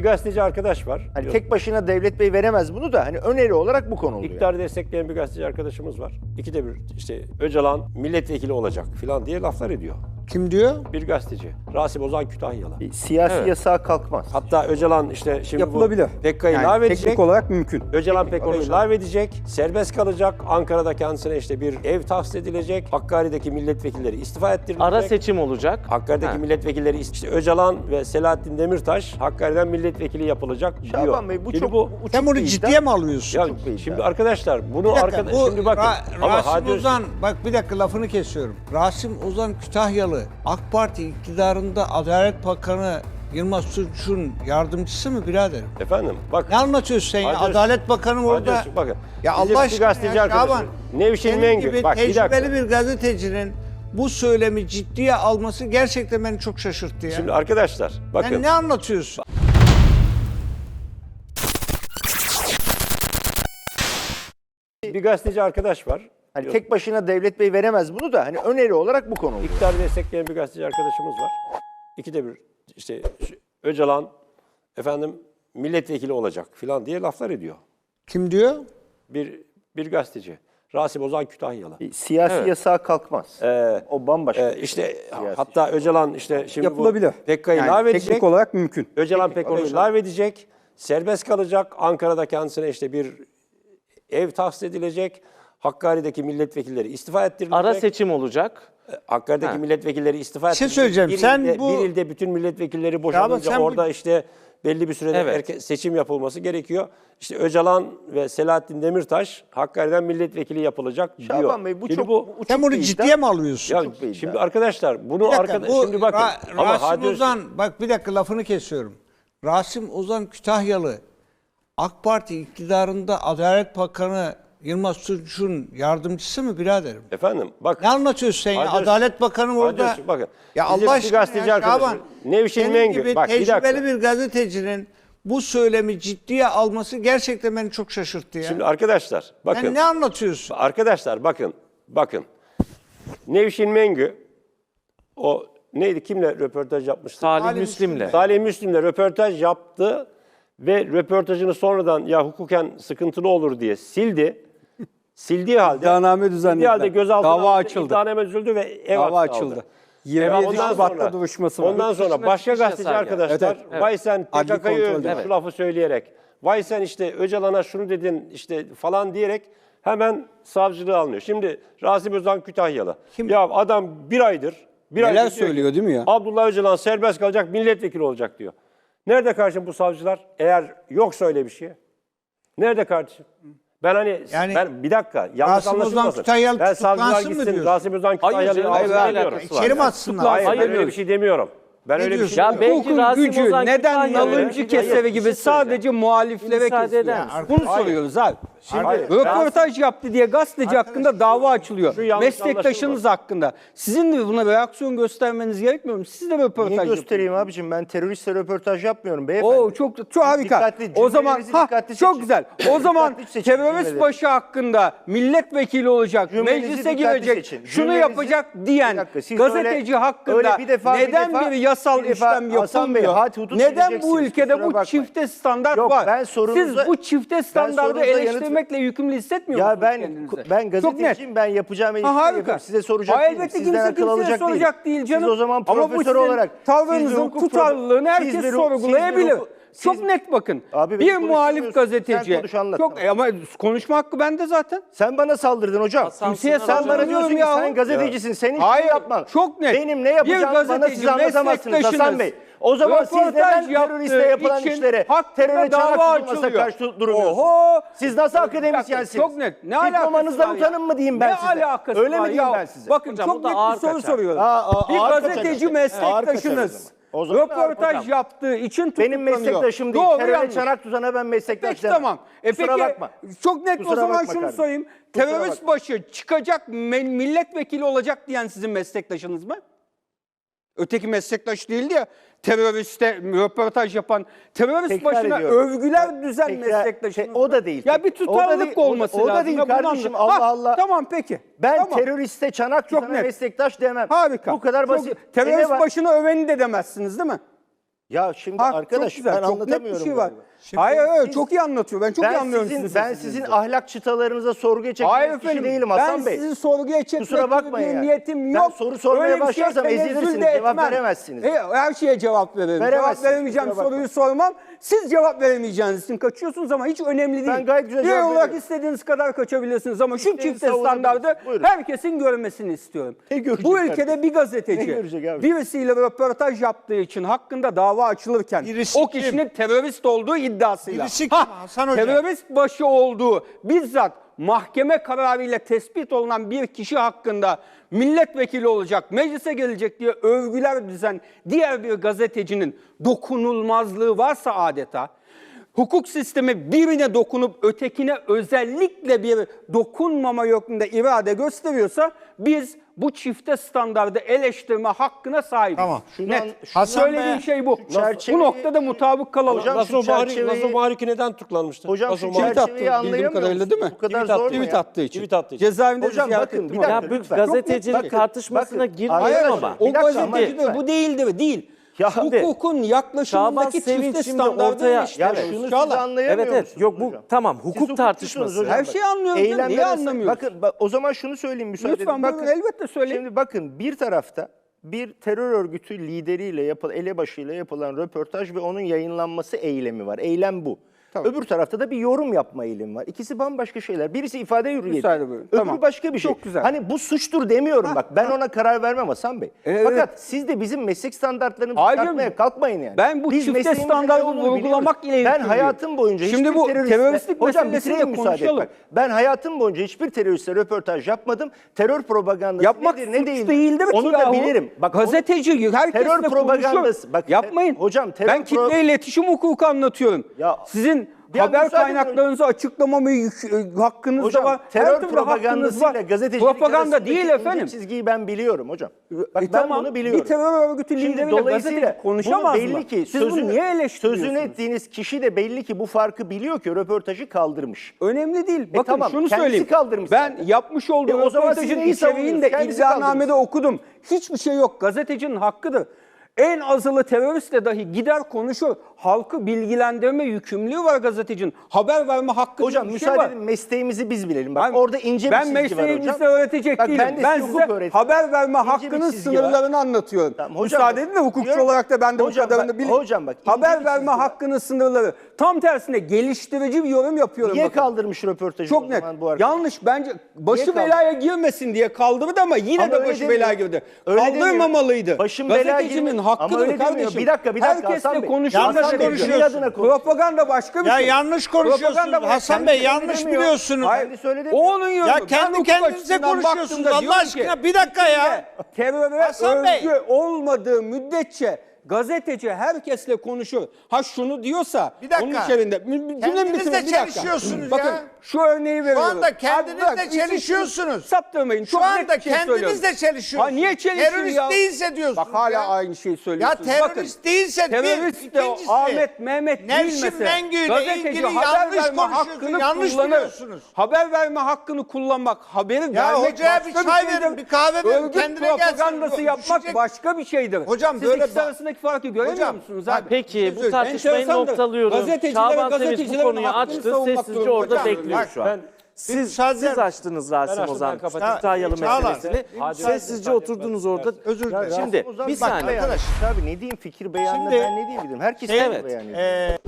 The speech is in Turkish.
bir gazeteci arkadaş var. Hani tek başına Devlet Bey veremez bunu da hani öneri olarak bu konuluyor. İktidarı destekleyen bir gazeteci arkadaşımız var. İkide bir işte Öcalan milletvekili olacak falan diye laflar ediyor. Kim diyor? Bir gazeteci. Rasim Ozan Kütahyalı. Siyasi Evet. yasağa kalkmaz. Hatta Öcalan işte şimdi Yapılabilir. bu PKK'yı Yani ilave teknik olarak mümkün. Öcalan Teknik PKK'yı konuşalım. ilave edecek. Serbest kalacak. Ankara'da kendisine işte bir ev tahsis edilecek. Hakkari'deki milletvekilleri istifa ettirilecek. Ara seçim olacak. Hakkari'deki Ha. milletvekilleri işte Öcalan ve Selahattin Demirtaş Hakkari'den milletvekili yapılacak diyor. Şaban Bey bu Şimdi çok bu uçuk Sen bunu bir iddia. ciddiye mi alıyorsun? ya şimdi arkadaşlar bunu Bir dakika, arkada bu şimdi bakın Ra- ama Rasim Hadi Ozan, bak bir dakika lafını kesiyorum. Rasim Ozan Kütahyalı, AK Parti iktidarında Adalet Bakanı Yılmaz Tunç'un yardımcısı mı biraderim? efendim bak Ne anlatıyorsun sen ya? Hadi- Adalet Bakanı orada... Hadi bakın. Ya Bizim Allah bir aşkına gazeteci ya arkadaşım, Şaban, Nevşin senin Mengü. gibi Bak, bir dakika. tecrübeli bir gazetecinin bu söylemi ciddiye alması gerçekten beni çok şaşırttı ya. Şimdi arkadaşlar bakın. Sen ne anlatıyorsun? Bir gazeteci arkadaş var. Hani tek başına Devlet Bey veremez bunu da hani öneri olarak bu konuluyor. İktidarı destekleyen bir gazeteci arkadaşımız var. İkide bir işte Öcalan efendim milletvekili olacak falan diye laflar ediyor. Kim diyor? Bir bir gazeteci. Rasim Ozan Kütahyalı. Siyasi Evet. yasağa kalkmaz. Ee, o bambaşka. Ee, işte Siyasi. hatta Öcalan işte şimdi Yapılabilir. bu PKK'yı Yani ilave teknik edecek. olarak mümkün. Öcalan Teknik PKK'yı ilave edecek. Serbest kalacak. Ankara'da kendisine işte bir ev tahsis edilecek. Hakkari'deki milletvekilleri istifa ettirilecek. Ara seçim olacak. Hakkari'deki Ha. milletvekilleri istifa Bir şey ettirilecek. söyleyeceğim. Bir Sen ilde, bu- bir ilde bütün milletvekilleri boşalınca sen bu- orada işte belli bir sürede Evet. erke- seçim yapılması gerekiyor. İşte Öcalan ve Selahattin Demirtaş Hakkari'den milletvekili yapılacak diyor. Şaban Bey bu Şimdi çok bu uçuk Sen bunu ciddiye mi alıyorsun? ya iddia. şimdi arkadaşlar bunu Bir dakika, arkada bu şimdi bakın Ra- ama Rasim Hadi Öz- Ozan, bak bir dakika lafını kesiyorum. Rasim Ozan Kütahyalı, AK Parti iktidarında Adalet Bakanı Yılmaz Tunç'un yardımcısı mı biraderim? efendim bak Ne anlatıyorsun sen ya? Öz- Adalet Bakanı orada... Öztürk, bakın. Ya Bizim Allah bir aşkına gazeteci ya arkadaşım, Şaban, Nevşin senin Mengü, gibi bak bir tecrübeli dakika. bir gazetecinin bu söylemi ciddiye alması gerçekten beni çok şaşırttı ya. şimdi arkadaşlar bakın Sen ne anlatıyorsun? arkadaşlar bakın bakın Nevşin Mengü o neydi kimle röportaj yapmıştı? Salih Salih Müslim'le. Salih Müslim'le röportaj yaptı ve röportajını sonradan ya hukuken sıkıntılı olur diye sildi. Sildiği halde İddianame düzenlediler. sildiği halde gözaltına Dava alındı, açıldı. iddianame üzüldü ve ev Dava açıldı. aldı. 27 Ondan Şubat'ta sonra- duruşması var. Ondan sonra başka gazeteci arkadaşlar Evet, evet. vay sen Adli PKK'yı övdün evet. şu lafı söyleyerek. Vay sen işte Öcalan'a şunu dedin işte falan diyerek hemen savcılığı alınıyor. Şimdi Rasim Özan Kütahyalı. Ya adam bir aydır bir Neler aydır ki, söylüyor değil mi ya? Abdullah Öcalan serbest kalacak milletvekili olacak diyor. Nerede kardeşim bu savcılar? Eğer yoksa öyle bir şey. Nerede kardeşim? Ben hani Yani ben bir dakika yanlış Rasim Ozan anlaşılmasın. Kütahyalı Ben savcılar tutuklansın mı gitsin diyorsun? Rasim Özan Kütahyalı'yı canım, alsın hayır, demiyorum. İçeri mi atsınlar? Hayır, Hayır, ben öyle bir şey demiyorum. Ben Ne öyle bir diyorsun? şey Ya belki Hukukun Rasim gücü Ozan neden Kütahyalı- nalıncı Hayır, hayır, gibi şey sadece muhaliflere Müsaade eder misin? Bunu soruyoruz abi. Hayır, Röportaj yaptı diye gazeteci hakkında dava açılıyor. Meslektaşınız hakkında. Sizin de buna reaksiyon göstermeniz gerekmiyor mu? Siz de röportaj Niye yapın. göstereyim abicim? Ben teröristle röportaj yapmıyorum beyefendi. Oo çok çok harika. Dikkatli, o zaman ha dikkatli çok seçin. güzel. O zaman terörist başı hakkında milletvekili olacak, Cümlenizi meclise girecek, seçin. şunu Cümlenizi- yapacak diyen Bir dakika, gazeteci öyle- hakkında öyle bir defa- bir neden bir, defa- yasal bir defa işlem Bey, yapılmıyor? Neden bu ülkede bu çifte standart var? Siz bu çifte standardı sorunuza eleştirmekle yükümlü hissetmiyor Ya musunuz ben kendinizi? ben Çok net. gazeteciyim ben yapacağım Ha, eleştiri harika. yapıyorum. Size soracak Ha, değilim. elbette Sizden kimse akıl kimseye alacak soracak değil canım. Siz o zaman Ama bu profesör sizin olarak siz hukuk tutarlılığını herkes siz siz sorgulayabilir. hukuk- Çok siz- net bakın. Abi bir muhalif Sen gazeteci. konuş, anlat. Çok ama konuşma hakkı bende zaten. Sen bana saldırdın hocam. Hasan Kimseye Sen bana diyorsun ya. sen gazetecisin. Senin Hayır, şey yapman. çok net. Benim ne Bir yapacağımı bana gazeteci, siz anlatamazsınız Hasan meslektaşınız, Bey. O zaman siz neden teröriste yapılan için işlere, teröre dava çanak açılıyor. karşı durmuyorsunuz? Oho! Siz nasıl akademisyensiniz? Çok net. Ne alakası Diplomanızdan var ya? utanın mı diyeyim ben ne size? alakası Öyle var mi diyeyim ya? ben size? Bakın Hocam, çok net bir soru kaçar. soruyorum. Aa, aa, bir gazeteci meslektaşınız o zaman. Röportaj hocam. yaptığı için tutuklanıyor. Benim meslektaşım değil. Doğru teröre yanlış. çanak tuzana ben meslektaş Peki tamam. E Kusura peki bakma. çok net Kusura o zaman şunu kardeşim. sorayım. Kusura Terörist bakma. başı çıkacak milletvekili olacak diyen sizin meslektaşınız mı? Öteki meslektaş değildi ya. Teröriste röportaj yapan, terörist Tekrar başına ediyorum. övgüler düzen Tekrar- te- o da değil. Ya bir O da tutarlılık değil, o da- olması o da lazım. değil Ya kardeşim, Allah Ha, Allah. Tamam peki. Ben tamam. teröriste çanak Çok net. meslektaş demem. Harika. Bu kadar Çok- basit. E ne Terörist var? başına öveni de demezsiniz değil mi? Ya şimdi Ha, çok arkadaş güzel, ben çok net bir anlatamıyorum. şey var. galiba. Hayır hayır siz- çok iyi anlatıyor. Ben çok iyi Ben anlıyorum sizin, sizin ben sesinizi. sizin ahlak çıtalarınıza sorguya Hayır çekecek kişi efendim. değilim Hasan ben Bey. sizi sorguya çekmek Kusura gibi bakmayın bir yani. niyetim Ben yok. soru sormaya Öyle bir şeye başlarsam tenezzül ezilirsiniz, cevap etmem. veremezsiniz. E, her şeye cevap veririm. Veremezsiniz, Cevap veremeyeceğim kusura soruyu sormam. Siz cevap veremeyeceğiniz için kaçıyorsunuz ama hiç önemli değil. Ben gayet güzel Birey cevap olarak veririm. istediğiniz kadar kaçabilirsiniz ama şu çifte standardı savunabilirsiniz. Buyurun. herkesin görmesini istiyorum. Ne görecek Bu herkes? ülkede bir gazeteci görecek abi? birisiyle röportaj yaptığı için hakkında dava açılırken Birisi o kişinin terörist olduğu iddiasıyla. Birisi kim? Hasan Hoca. Terörist başı olduğu bizzat mahkeme kararıyla tespit olunan bir kişi hakkında milletvekili olacak, meclise gelecek diye övgüler düzen diğer bir gazetecinin dokunulmazlığı varsa adeta hukuk sistemi birine dokunup ötekine özellikle bir dokunmama yönünde irade gösteriyorsa biz bu çifte standardı eleştirme hakkına sahibiz. Tamam. Şunu Net. an- Hasan Söylediğim şey bu. şu çerçeveyi- bu noktada mutabık kalalım. Hocam, Lazo şu Mahri, çerçeveyi- Lazo Mahri neden tutuklanmıştı? Hocam Lazo şu attı çerçeveyi anlayamıyor musunuz? değil mi? Bu kadar zor attı, mu Tweet ya? attığı için. Tweet attığı için. Cezaevinde Hocam ziyaret bakın, ettim bir ama. dakika. Ya bu lütfen. gazetecilik Bakın, tartışmasına bakın. girmeyelim Hayır, ama. O Bir dakika ama gazeteci de lütfen. bu değildi mi? Değil. Ya. Hukukun yaklaşımındaki çifte şimdi standardı ortaya- Ya şunu siz anlayamıyor Evet evet. musunuz Yok bu hocam? tamam Siz hukuk hukukçusunuz tartışması. hocam. Her şeyi anlıyorum canım, niye Eylemler- anlamıyoruz? Bakın bak, o zaman şunu söyleyeyim müsaade Lütfen edin. buyurun, elbette söyleyin. Şimdi bakın bir tarafta bir terör örgütü lideriyle yapılan, elebaşıyla yapılan röportaj ve onun yayınlanması eylemi var. Eylem bu. Tabii. Öbür tarafta da bir yorum yapma eylemi var. İkisi bambaşka şeyler. Birisi ifade hürriyeti. Öbürü Tamam. başka bir şey. Çok güzel. Hani bu suçtur demiyorum bak. Ben ona karar vermem Hasan Bey. Evet. Fakat siz de bizim meslek standartlarımızı Hayır tartmaya kalkmayın yani. Ben bu Biz çifte vurgulamak biliyoruz. ile Ben hayatım boyunca Şimdi hiçbir bu teröristle... teröristlik Hocam bitireyim de müsaade et bak. Ben hayatım boyunca hiçbir teröristle röportaj yapmadım. Terör propagandası Yapmak nedir ne değildir değildir ki onu da bilirim. Bak Gazeteci herkesle Terör propagandası- bak, Yapmayın. hocam, terör ben kitle iletişim hukuku anlatıyorum. Sizin Ya haber kaynaklarınızı açıklamama yük- e, hakkınız Hocam da var. Terör propagandasıyla gazetecilik Propaganda değil efendim. çizgiyi ben biliyorum hocam. Bak E ben tamam, bunu biliyorum. Bir terör örgütü lideriyle dolayısıyla konuşamaz bunu belli mı? ki Siz bunu sözünü, niye eleştiriyorsunuz? sözünü ettiğiniz kişi de belli ki bu farkı biliyor ki röportajı kaldırmış. Önemli değil. Bakın tamam, şunu söyleyeyim. kaldırmış Ben zaten. yapmış olduğum E röportajın içeriğini de iddianamede okudum. Hiçbir şey yok. Gazetecinin hakkıdır. En azılı teröristle dahi gider konuşur. Halkı bilgilendirme yükümlülüğü var gazetecinin. Haber verme hakkı Hocam bir şey müsaade var. edin mesleğimizi biz bilelim. Bak Ben- orada ince ben bir çizgi var hocam. mesleğimizde öğretecek Bak, değilim. ben de Ben, size öğretmenim. haber verme İnce hakkının çizgi var. sınırlarını anlatıyorum. Tamam, hocam Müsaade edin de hukukçu diyorum- olarak da ben de Hocam bu kadarını bileyim. hocam bak, haber verme hakkının sınırları. Tam tersine geliştirici bir yorum yapıyorum. Niye bakın. kaldırmış röportajı Çok net. bu arkadaş? Yanlış bence başı Niye belaya girmesin diye kaldırdı ama yine Ama de başı belaya girdi. Kaldırmamalıydı. Başım belaya Gazetecinin girme- hakkıdır Ama öyle demiyor. kardeşim. Bir dakika, bir dakika Herkesle Hasan Bey. konuşur Yanlış gazeteci. konuşuyorsun. adına konuşuyor. Propaganda başka bir Ya şey. yanlış konuşuyorsunuz. Propaganda Hasan Bey şey. yanlış demiyor. biliyorsunuz. Hayır, Kendi söyledi o onun yorumu. Ya kendi hukuk kendinize açısından konuşuyorsunuz. baktığımda Allah diyorum aşkına bir dakika ya. Teröre Hasan Bey. övgü olmadığı müddetçe gazeteci herkesle konuşur. Ha şunu diyorsa Bir dakika. onun içerisinde cümlemi de bir çelişiyorsunuz Bakın ya. şu örneği veriyorum. anda kendiniz Abi bak, iki- çelişiyorsunuz. Saptırmayın. Şu Çok anda bir şey kendiniz söylüyorum. de çelişiyorsunuz. Ha niye çelişiyor Terörist ya? değilse diyorsunuz Bak hala ya. aynı şeyi Ya söylüyorsunuz. terörist Bakın, değilse bir, terörist de ikincisi, Ahmet Mehmet değil mesela. Gazeteci haber yanlış verme hakkını yanlış kullanır. Haber verme hakkını kullanmak, haberi Ya vermek hocaya bir çay verin, bir kahve verin, kendine gelsin. propagandası yapmak başka bir şeydir. Hocam Siz böyle ikisi bak- arasındaki farkı göremiyor Hocam, musunuz abi? Peki bu tartışmayı enteresandır. noktalıyorum. Gazeteciler ve Şaban Sevinç bu gazetecilerin konuyu hakkını açtı. savunmak Sessizce orada bekliyor bak, şu an. ben- Siz, müsaade siz açtınız Rasim açtım, Ozan ben kapatayım. Kütahyalı Çağlar, meselesini. Sessizce oturdunuz orada. Özür dilerim. Şimdi bir saniye. Arkadaş abi ne diyeyim fikir beyanına Şimdi- ben ne diyebilirim? Herkes Şey, fikir evet, beyan ediyor. Ee,